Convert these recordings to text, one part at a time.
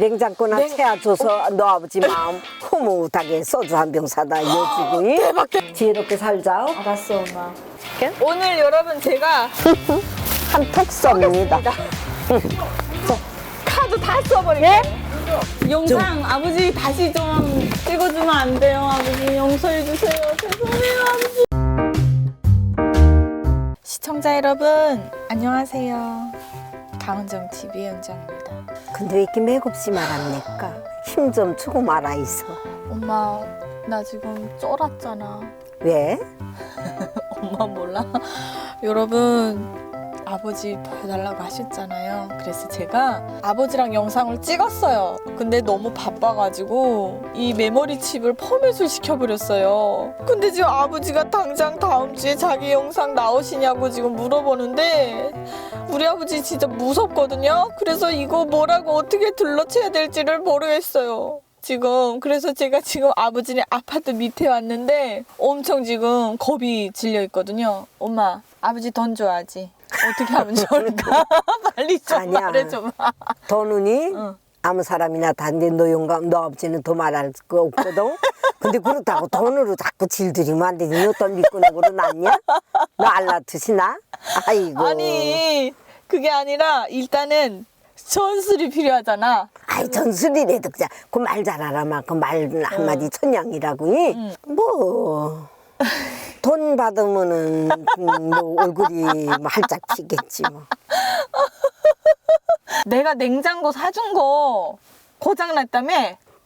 냉장고나 냉- 채워줘서 너 아버지 마음 흐뭇하게 소주 한 병 사다 이어주고 대박. 지혜롭게 살자. 알았어 엄마. 오늘 여러분 제가 한턱 쏩니다. 카드 다 써버릴게요. 영상 아버지 다시 좀 찍어주면 안 돼요 아버지. 용서해 주세요. 죄송해요 아버지. 시청자 여러분 안녕하세요 강은정 TV 연정입니다 근데 왜 이렇게 맥없이 말합니까 힘 좀 주고 말아 있어 엄마 나 지금 쫄았잖아 왜? 엄마 몰라? 여러분 아버지 도와달라고 하셨잖아요. 그래서 제가 아버지랑 영상을 찍었어요. 근데 너무 바빠가지고 이 메모리 칩을 포맷을 시켜버렸어요. 근데 지금 아버지가 당장 다음 주에 자기 영상 나오시냐고 지금 물어보는데 우리 아버지 진짜 무섭거든요. 그래서 이거 뭐라고 어떻게 둘러쳐야 될지를 모르겠어요. 지금 그래서 제가 지금 아버지네 아파트 밑에 왔는데 엄청 지금 겁이 질려 있거든요. 엄마 아버지 돈 줘야지. 어떻게 하면 좋을까? 빨리 좀 아니야. 말해줘봐. 도눈이 응. 아무 사람이나 너 영감 너 아버지는 더 말할 거 없거든 근데 그렇다고 돈으로 자꾸 질들이면 안 되지 너돈 믿고는 낫냐? 너 알라트시나? 아이고 아니 그게 아니라 일단은 전술이 필요하잖아. 아이 전술이래도 그냥 그 말 잘하라마 그말 한마디 천냥이라고 이. 뭐. 돈 받으면은 음, 뭐 얼굴이 뭐 활짝 피겠지 뭐. 내가 냉장고 사준 거 고장 났다며?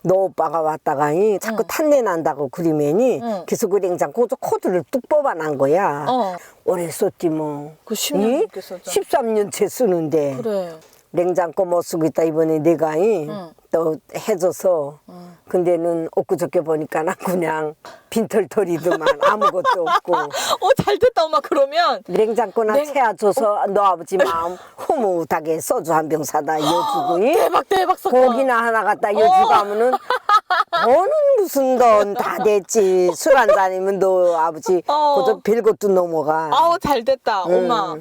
너 오빠가 왔다가 이 자꾸 탄내 난다고 그러면이 응. 그래서 그 냉장고 코드를 뚝 뽑아난 거야. 어. 오래 썼지 뭐. 그 10년 넘게 썼잖아. 13년째 쓰는데 그래. 냉장고 못 쓰고 있다 이번에 내가 이 응. 또 해줘서 근데는 엊그저께 보니까 나 그냥 빈털터리더만 아무것도 없고. 어 잘 됐다 엄마. 그러면 냉장고나 냉- 채워줘서 너 아버지 마음 흐뭇하게 소주 한 병 사다 이어주고 이? 대박 대박 사건. 고기나 하나 갖다 이어주고 하면은 돈은 무슨 돈 다 됐지? 술 한 잔이면 너 아버지 어. 그저 별것도 넘어가. 아우 잘 됐다 음. 엄마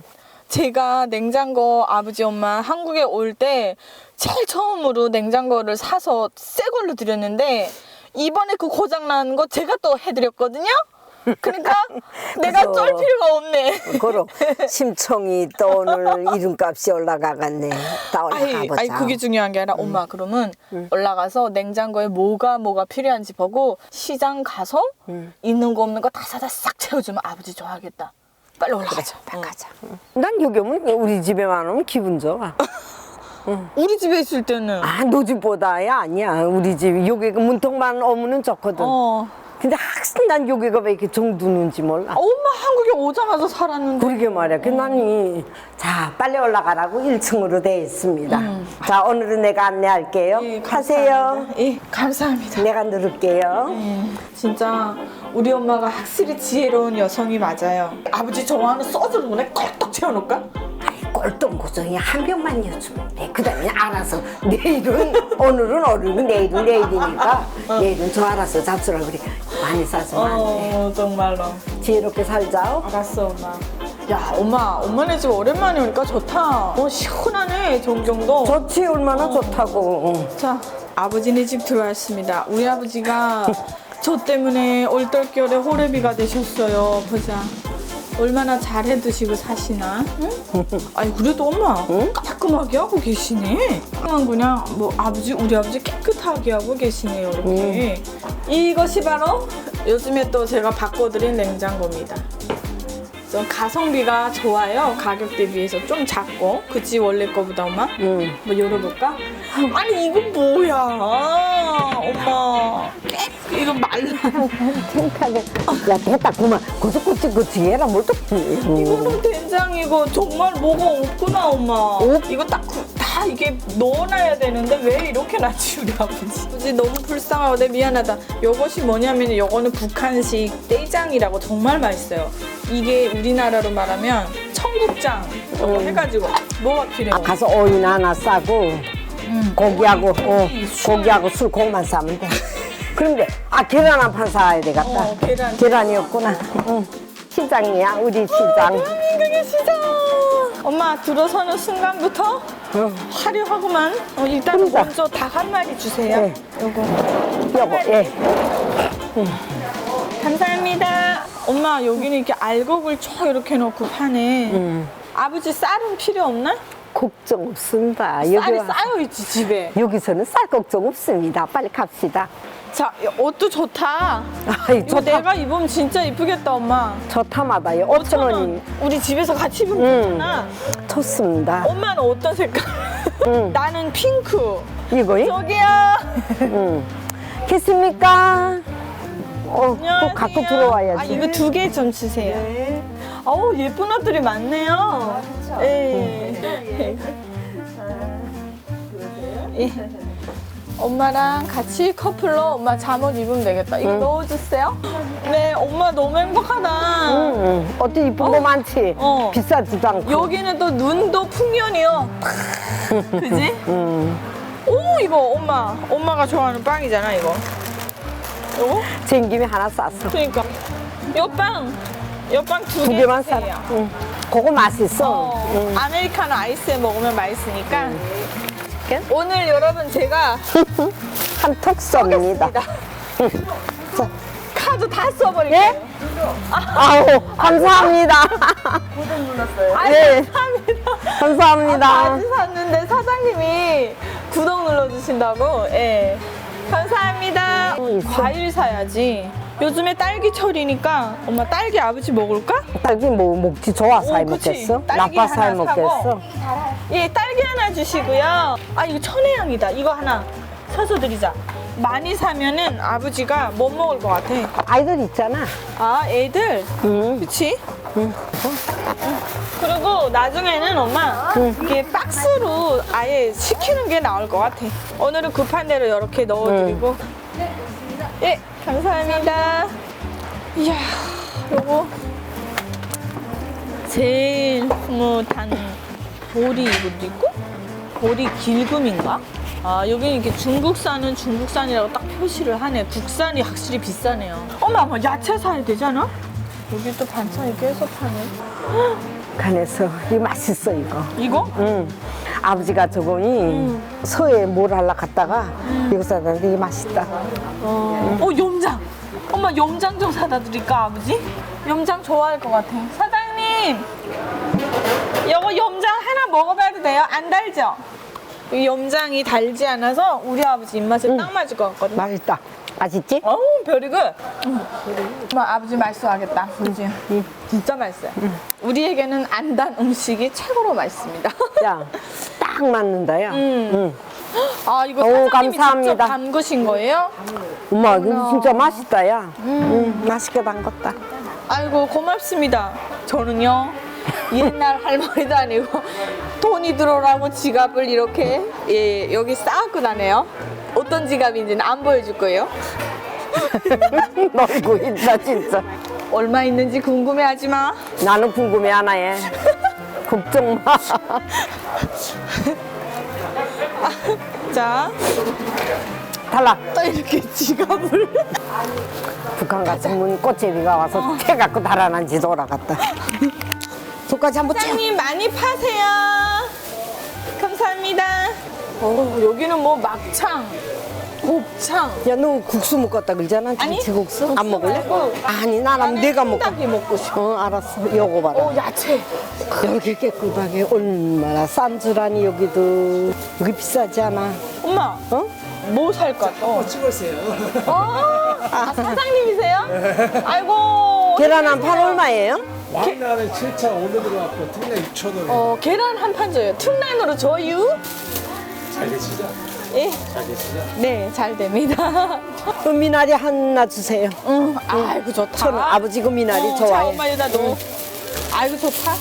제가 냉장고 아버지 엄마 한국에 올 때 제일 처음으로 냉장고를 사서 새 걸로 드렸는데 이번에 그 고장 난 거 제가 또 해드렸거든요. 그러니까 내가 그래서- 쫄 필요가 없네. 그럼 심청이 또 오늘 이름값이 올라가겠네. 다 아이, 올라가보자. 아이 그게 중요한 게 아니라 엄마 그러면 올라가서 냉장고에 뭐가 뭐가 필요한지 보고 시장 가서 음. 있는 거 없는 거 다 사다 싹 채워주면 아버지 좋아하겠다 빨리 올라가자. 응. 가자. 난 여기 오면 우리 집에만 오면 기분 좋아. 우리 집에 있을 때는. 아, 너 집보다야? 아니야. 우리 집 여기 그 문턱만 오면은 좋거든. 어 근데 학생 난 여기가 왜 이렇게 정두는지 몰라. 엄마 한국에 오자마자 살았는데 그러게 말이야. 그 난이 자 빨리 올라가라고 1층으로 돼 있습니다. 자 오늘은 내가 안내할게요. 예, 하세요. 감사합니다. 예, 감사합니다. 내가 누를게요. 예, 진짜 우리 엄마가 확실히 지혜로운 여성이 맞아요. 아버지 좋아하는 소주를 눈에 꼴떡 채워놓을까? 아이 꼴똥 고정이 한 병만 여주면 돼. 그다음에 알아서 내일은 오늘은 오늘은 내일은 내일이니까 내일은 저 알아서 잡수라 그래. 많이 안 돼. 어, 정말로. 지혜롭게 살자. 알았어, 엄마. 야, 엄마, 엄마네 집 오랜만에 오니까 좋다. 어, 시원하네, 정정도. 좋지 얼마나 좋다고. 응. 자, 아버지네 집 들어왔습니다. 우리 아버지가 저 때문에 올떨결에 호래비가 되셨어요. 보자. 얼마나 잘해 드시고 사시나? 응? 아니 그래도 엄마 깔끔하게 하고 계시네. 그냥 그냥 뭐 아버지 우리 아버지 깨끗하게 하고 계시네요 이렇게. 이것이 바로 요즘에 또 제가 바꿔드린 냉장고입니다. 좀 가성비가 좋아요. 가격 대비해서 좀 작고. 그치 원래 거보다 엄마? 응. 뭐 열어볼까? 아니 이건 뭐야 엄마 깨 이거 말라 생각하게 야 됐다 그만 고속고치 그 뒤에라 뭘또 이거는 된장이고 정말 뭐가 없구나 엄마 이거 딱 다 이게 넣어놔야 되는데 왜 이렇게 놨지 우리 아버지. 아버지 너무 불쌍하고 내 미안하다. 요것이 뭐냐면 요거는 북한식 떼장이라고 정말 맛있어요. 이게 우리나라로 말하면 청국장 이거 해가지고 뭐가 필요해? 가서 오이 하나 싸고 고기하고 어, 고기하고 술 그것만 싸면 돼. 그런데 아 계란 한 판 사야 되겠다. 어, 계란. 계란이었구나. 응. 시장이야 우리 시장. 그게 시장 엄마 들어서는 순간부터 어. 화려하구만. 어, 일단 그러니까. 먼저 닭 한 마리 주세요. 네. 요거. 여보, 예. 감사합니다. 엄마 여기는 이렇게 알곡을 쭉 이렇게 넣고 파네. 음. 아버지 쌀은 필요 없나? 걱정 없습니다. 쌀이 여기 쌓여 있지 집에. 여기서는 쌀 걱정 없습니다. 빨리 갑시다. 자 옷도 좋다. 아이, 이거 좋다. 내가 입으면 진짜 이쁘겠다 엄마. 좋다마다요. 5천 원이 우리 집에서 같이 입으면 음. 좋잖아. 좋습니다. 엄마는 어떤 색깔? 음. 나는 핑크. 이거요? 저기요. 응. 겠습니까? 어, 안녕하세요. 꼭 갖고 들어와야지. 아 이거 두 개 좀 주세요. 어우 예쁜 옷들이 많네요. 예. 예. 엄마랑 같이 커플로 엄마 잠옷 입으면 되겠다. 이거 넣어주세요. 네, 엄마 너무 행복하다. 응, 응. 어때 이쁜 거 많지? 어. 비싸지도 않고. 여기는 또 눈도 풍년이요. 그지? 응. 오 이거 엄마 엄마가 좋아하는 빵이잖아 이거. 이거? 쟁김이 하나 쌌어. 그러니까 요 빵 요빵 두, 두 개 개만 주세요. 쌌어. 응. 그거 맛있어. 어, 응. 아메리카노 아이스에 먹으면 맛있으니까 오늘 여러분 제가 한턱 쏩니다. 자, 카드 다 써버릴게요. 예? 아우, 감사합니다. 아이, 예. 감사합니다. 감사합니다. 바지 샀는데 사장님이 구독 눌러주신다고. 예. 감사합니다. 어, 있어. 과일 사야지. 요즘에 딸기철이니까 엄마 딸기 아버지 먹을까? 딸기 뭐 먹지 해 그치. 먹겠어? 딸기 나빠서 해 하나 먹겠어? 사고. 예, 딸기 하나 주시고요. 아, 이거 천혜향이다. 이거 하나 사서 드리자. 많이 사면은 아버지가 못 먹을 것 같아. 아이들 있잖아. 아, 애들. 응. 그치? 그리고 나중에는 엄마 이게 박스로 아예 시키는 게 나을 것 같아. 오늘은 급한 대로 이렇게 넣어드리고. 예, 감사합니다. 이야, 요거 제일 흐뭇한 보리 이것도 있고 보리 길금인가? 아 여기 이렇게 중국산은 중국산이라고 딱 표시를 하네. 국산이 확실히 비싸네요. 엄마, 뭐 야채 사야 되잖아? 여기 또 반찬이 계속 파네. 간에서 이거 맛있어 이거. 이거? 응. 아버지가 저거니 서해 뭘 하려 갔다가 이거 사다는데 이게 맛있다. 어, 염장. 엄마 염장 좀 사다 드릴까 아버지? 염장 좋아할 것 같아. 사장님, 이거 염장 하나 먹어봐도 돼요? 안 달죠? 이 염장이 달지 않아서 우리 아버지 입맛에 딱 맞을 것 같거든. 맛있다. 맛있지? 어우, 별이그. 엄마 아버지 맛있어하겠다. 그지? 진짜 맛있어요. 우리에게는 안 단 음식이 최고로 맛있습니다. 야, 딱 맞는다 야. 음. 응. 아 이거 어우, 사장님이 감사합니다. 직접 담그신 거예요? 엄마, 이거 진짜 맛있다야. 응, 맛있게 담궜다. 아이고 고맙습니다. 저는요 옛날 할머니도 아니고 돈이 들어오라고 지갑을 이렇게 예, 여기 쌓고 다네요. 어떤 지갑인지는 안 보여줄 거예요. 놀고 있다, 진짜. 얼마 있는지 궁금해하지 마. 나는 궁금해 하나 해. 걱정 마. 자, 달라. 또 이렇게 지갑을 북한 같으면 꽃제비가 와서 태 갖고 달아난 지 돌아갔다. 저까지 한번 쫙. 사장님 많이 파세요. 감사합니다. 어, 여기는 뭐 막창, 곱창. 야, 너 국수 먹었다 그러잖아. 아니, 김치국수? 안 국수 먹을래? 말고 아니, 나는 내가 먹고. 닭이 먹고 싶어. 어, 알았어. 요거 봐라. 어, 야채. 여기 깨끗하게 얼마나 싼 줄 아니, 여기도. 여기 비싸지 않아. 엄마, 어? 뭐 살까 또? 찍었어요. 어, 아, 사장님이세요? 아이고. 계란 한 판 얼마예요? 왕나는 7차 오늘 들어왔고 특례 6천 원. 어, 계란 한 판 줘요. 퉁란으로 줘요? 잘 계시죠? 예. 잘? 네, 잘 됩니다. 그 미나리 하나 주세요. 응, 아이고, 좋다. 저는 아버지 그 미나리 어, 자, 좋아해. 엄마 여기다 넣어. 아이고, 좋다.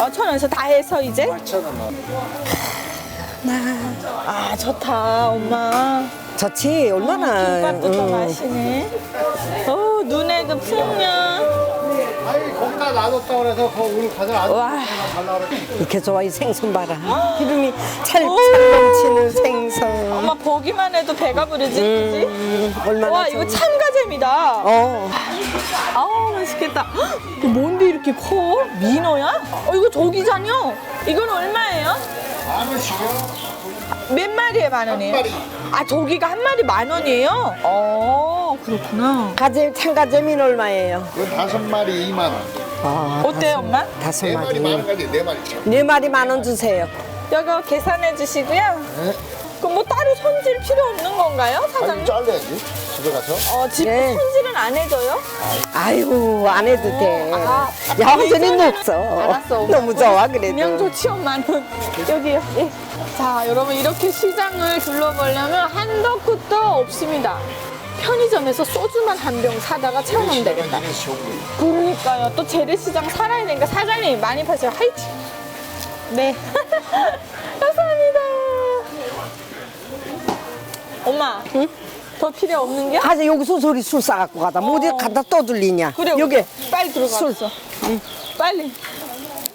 어, 천 원에서 다 해서 이제? 8천 원. 아, 좋다, 엄마. 좋지, 얼마나. 김밥도 더 응. 마시네. 어, 눈에도 풍년. 아니 거기다 놔뒀다 그래서 그 오늘 가서 안 와. 달라 그랬지. 이렇게 좋아, 이 생선 봐라. 기름이 찰, 오. 찰 넘치는 생선. 엄마 보기만 해도 배가 부르지, 그지? 음, 얼마나 와, 이거 좋은- 참가잼이다. 어. 아우, 맛있겠다. 헉, 이거 뭔데 이렇게 커? 민어야? 어, 이거 조기잖요. 이건 얼마예요? 만 원씩이요? 몇 마리에 만 원이에요? 마리. 아, 조기가 한 마리 만 원이에요? 어, 그렇구나. 가재 참가재미는 얼마예요? 이건 다섯 마리 2만 원. 아, 어때요, 엄마? 다섯 네 마리. 마리 만 원까지 네 마리 참. 네 마리 만 원 주세요. 여기 계산해 주시고요. 네. 그럼 뭐 따로 손질 필요 없는 건가요, 아니 사장님? 잘라야지. 집에 가서. 어, 집 네. 손질은 안 해줘요? 아이고 안 해도 돼. 아, 양전이 높어. 알았어. 엄마. 너무 좋아 그래도. 좋지 엄마는 여기요. 예. 자 여러분 이렇게 시장을 둘러보려면 한도 끝도 없습니다. 편의점에서 소주만 한 병 사다가 채우면 되겠다. 그러니까요. 또 재래시장 살아야 되니까 사장님 많이 파세요. 화이팅. 네. 감사합니다. 엄마. 더 필요 없는 게? 가재 여기서 소리 술 싸갖고 가다. 뭐 어디 어. 갖다 떠들리냐. 그래. 여기 빨리 들어가. 술. 빨리.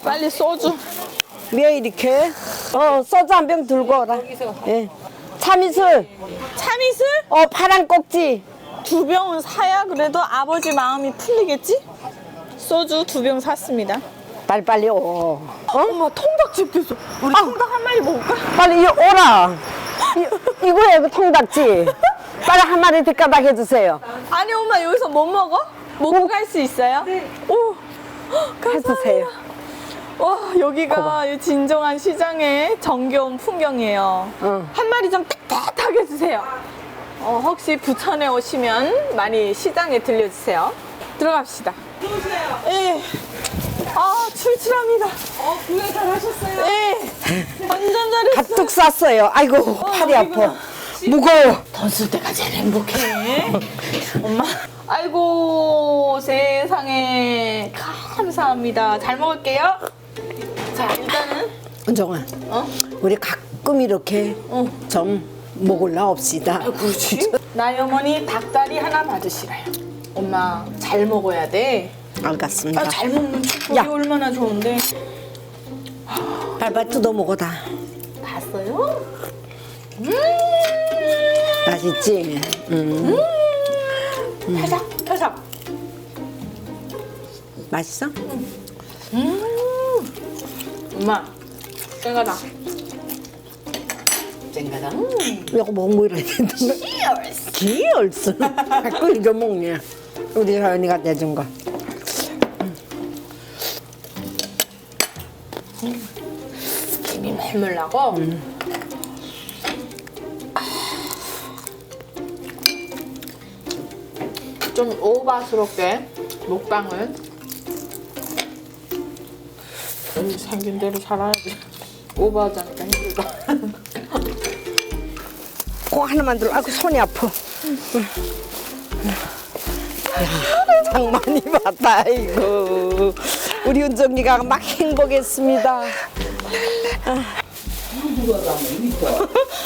빨리 소주. 왜 이렇게? 어 소주 한 병 들고 오라. 예. 참이슬. 참이슬? 어 파란 꼭지. 두 병은 사야 그래도 아버지 마음이 풀리겠지? 소주 두 병 샀습니다. 빨리빨리 오. 어? 엄마 통닭 집겠어. 우리 통닭 한 마리 먹을까? 빨리 이 오라. 이, 이거야 이거 통닭지. 빨리 한 마리 뒷가닥 해주세요. 아니 엄마 여기서 못 먹어? 먹고 갈 수 있어요? 네. 오, 감사합니다. 해주세요. 와 여기가 이 진정한 시장의 정겨운 풍경이에요. 응. 한 마리 좀 따뜻하게 주세요. 어, 혹시 부천에 오시면 많이 시장에 들려주세요. 들어갑시다. 예. 아 출출합니다. 어 구해 잘 하셨어요. 예. 완전 잘했어. 가득 쌌어요. 아이고 팔이 아이고야. 아파. 무거워. 돈 쓸 때가 제일 행복해. 엄마. 아이고 세상에 감사합니다. 잘 먹을게요. 자 일단은 은정아, 어? 우리 가끔 이렇게 어. 좀 먹을라 없시다. 그렇지. 나의 어머니 닭다리 하나 받으시라요. 엄마 잘 먹어야 돼. 알겠습니다. 아, 잘 먹는 축복이 야. 얼마나 좋은데. 뜯어 먹어다. 봤어요? 맛있지? 음. 파삭 파삭. 맛있어? 엄마 쨍가 다. 쨍가다. 이거 뭐 먹어야 되는 거? 기얼스. 자꾸 먹냐? 우리 사연이가 내준 거. 김이 멜멜 나고. 좀 오바스럽게 먹방을 음, 생긴 대로 살아야지. 오버하자니까 힘들다. 꼭 하나만 들어. 아이고 손이 아파. 야, 장 많이 봤다 이거. 우리 은정이가 막 행복했습니다.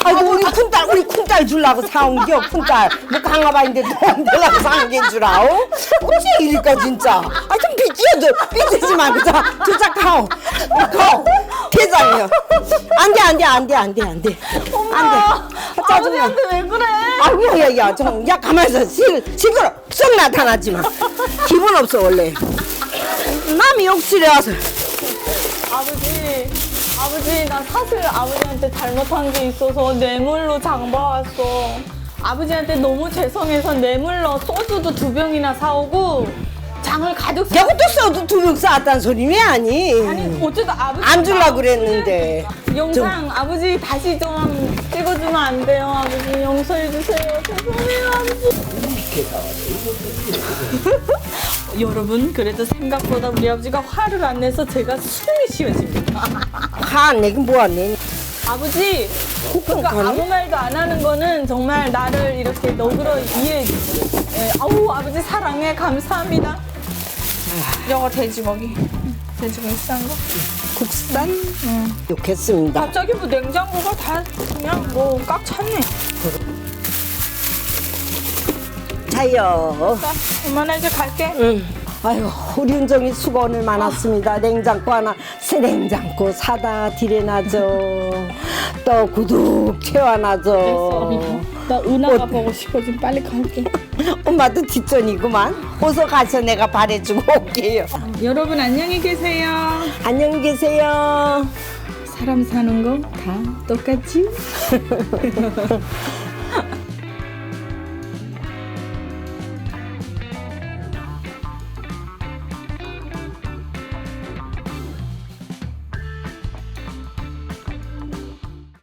아이고 우리 큰딸 우리 큰딸 주려고 사온 겨 큰딸 뭐 강아바인데 돈 달라고 사온 게인 줄 아오? 어째 이리까 진짜 아좀 빚지어도 빚지지 말고 자 두자 가오 가오 대장이요 안돼 안돼 안돼 안돼 안돼 안돼 짜증나 아버지한테 왜 그래? 아이고 야야 좀야 가만히 있어 시, 시끄러 썩 나타나지 마 기분 없어 원래 남이 욕실에 와서 아버지, 아버지, 나 사실 아버지한테 잘못한 게 있어서 뇌물로 장봐왔어. 아버지한테 너무 죄송해서 뇌물로 소주도 두 병이나 사오고 장을 가득 사. 또 써도 두명 쌓았다는 소리 왜 아니 아니 어쨌든 아버지 안 줄라 그랬는데 영상 아버지 다시 좀 찍어주면 안 돼요? 아버지 용서해 주세요. 죄송해요 아버지. 여러분 그래도 생각보다 우리 아버지가 화를 안 내서 제가 숨이 쉬어집니다. 화안 내긴 뭐안 내니? 아버지 그러니까? 아무 말도 안 하는 거는 정말 나를 이렇게 너그러 이해해 주세요. 예, 아우 아버지 사랑해. 감사합니다. 이거 돼지고기 돼지고기 싼 거 국산 욕했습니다 갑자기 뭐 냉장고가 다 그냥 뭐 꽉 찼네. 자요 자, 엄마 나 이제 갈게. 응. 아유 우리 은정이 오늘 많았습니다 냉장고 하나 새 냉장고 사다 드려놔줘 또 구독 채워놔줘. 나 은하가 보고 싶어 좀 빨리 갈게. 엄마도 뒷전이구만. 어서 가서 내가 바래주고 올게요. 여러분 안녕히 계세요. 안녕히 계세요. 사람 사는 거 다 똑같지?